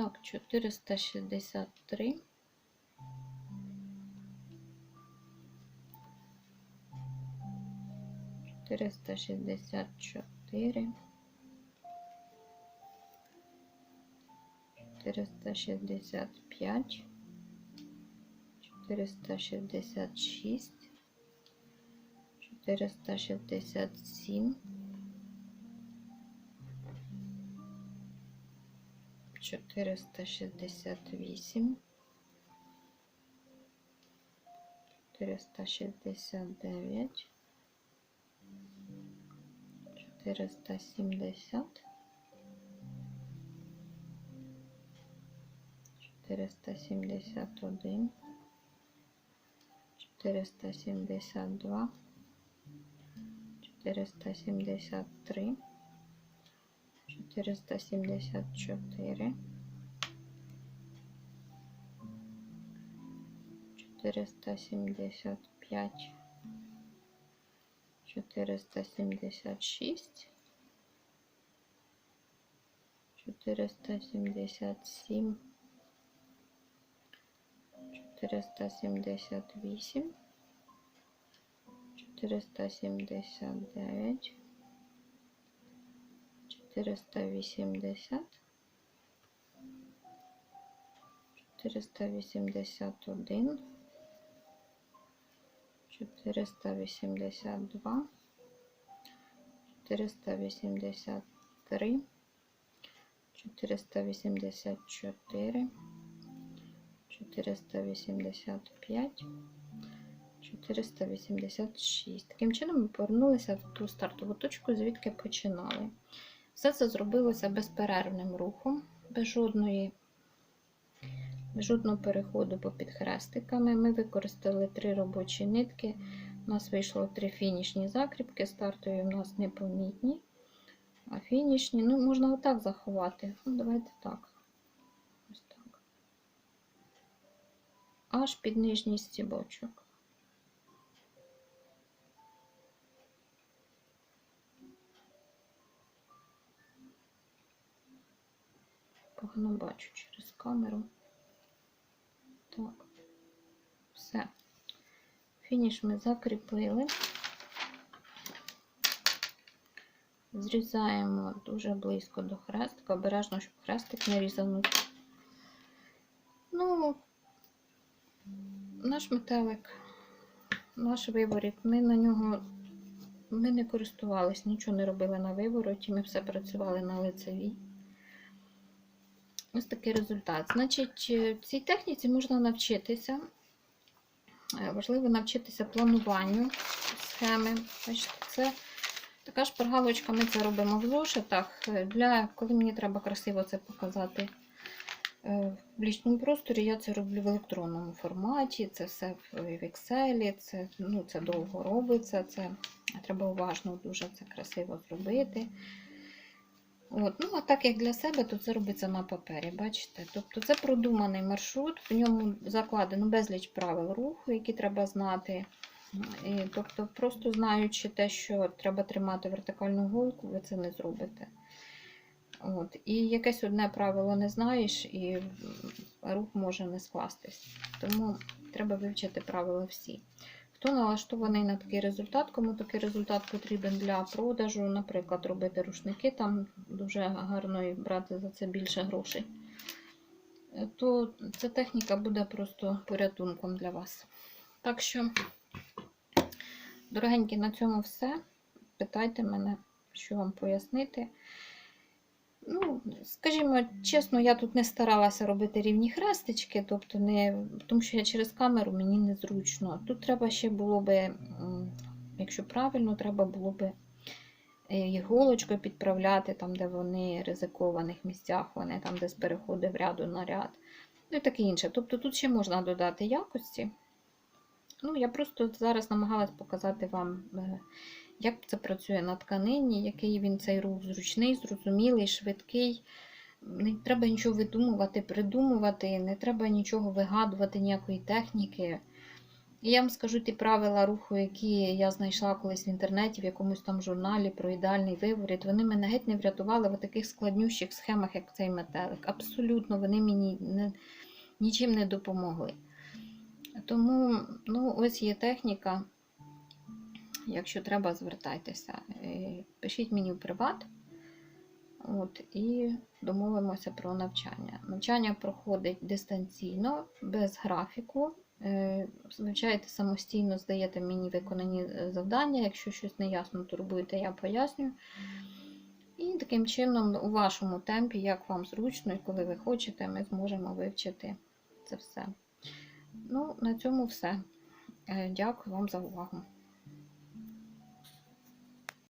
Так, 463. Триста шістдесят чотири. Чотириста шістдесят п'ять. Чотириста шістдесят шість. Чотириста шістдесят сім. 468, 469, 470, 471, 472, 473, 474, 475, 476, 477, 478, 479, семьдесят два. Четыреста семьдесят три. Четыреста семьдесят четыре. Четыреста семьдесят пять. Четыреста семьдесят шесть. Четыреста семьдесят семь. Четыреста семьдесят восемь. Четыреста семьдесят девять. Четыреста восемьдесят. Четыреста восемьдесят один. Четыреста восемьдесят два. Четыреста восемьдесят три. Четыреста восемьдесят четыре. Четыреста восемьдесят пять. 486. Таким чином ми повернулися в ту стартову точку, звідки починали. Все це зробилося безперервним рухом, без жодної, жодного переходу по підхрестиками. Ми використали три робочі нитки. У нас вийшло три фінішні закріпки, стартові у нас непомітні. А фінішні, ну, можна отак заховати. Ну, давайте так. Ось так. Аж під нижній стібочок. Погано бачу через камеру. Так, все. Фініш ми закріпили. Зрізаємо дуже близько до хрестика, обережно, щоб хрестик не різанути. Ну, наш метелик, наш виворіт, ми на нього ми не користувались, нічого не робили на вивороті, ми все працювали на лицевій. Ось такий результат. Значить, е, цій техніці можна навчитися. Е, Важливо навчитися плануванню схеми. Це така шпаргалочка, ми це робимо в зошитах. Е, Для, коли мені треба красиво це показати в лічному просторі, я це роблю в електронному форматі. Це все в Excel, це, ну, це довго робиться, це треба уважно дуже це красиво зробити. От, ну, а так як для себе, то це робиться на папері, бачите? Тобто це продуманий маршрут, в ньому закладено безліч правил руху, які треба знати. І, тобто, просто знаючи те, що треба тримати вертикальну голку, ви це не зробите. От. І якесь одне правило не знаєш, і рух може не скластись. Тому треба вивчити правила всі. Хто налаштований на такий результат, кому такий результат потрібен для продажу, наприклад, робити рушники, там дуже гарно і брати за це більше грошей, то ця техніка буде просто порятунком для вас. Так що, дорогенькі, на цьому все. Питайте мене, що вам пояснити. Ну, скажімо чесно, я тут не старалася робити рівні хрестички, тобто не, тому що я через камеру мені незручно. Тут треба ще було би, якщо правильно, треба було би е, іголочкою підправляти, там, де вони ризикованих місцях, вони там десь переходить в ряду на ряд. Ну і таке інше. Тобто тут ще можна додати якості. Ну, я просто зараз намагалась показати вам, е, як це працює на тканині, який він цей рух зручний, зрозумілий, швидкий. Не треба нічого видумувати, придумувати, не треба нічого вигадувати, ніякої техніки. І я вам скажу ті правила руху, які я знайшла колись в інтернеті, в якомусь там журналі про ідеальний виворіт. Вони мене геть не врятували в таких складнющих схемах, як цей метелик. Абсолютно вони мені не, нічим не допомогли. Тому ну, ось є техніка. Якщо треба, звертайтеся. Е, Пишіть мені в приват. От, і домовимося про навчання. Навчання проходить дистанційно, без графіку. Е, Вивчаєте самостійно, здаєте мені виконані е, завдання. Якщо щось неясно турбуєте, я пояснюю. І таким чином, у вашому темпі, як вам зручно і коли ви хочете, ми зможемо вивчити це все. Ну, на цьому все. Е, Дякую вам за увагу.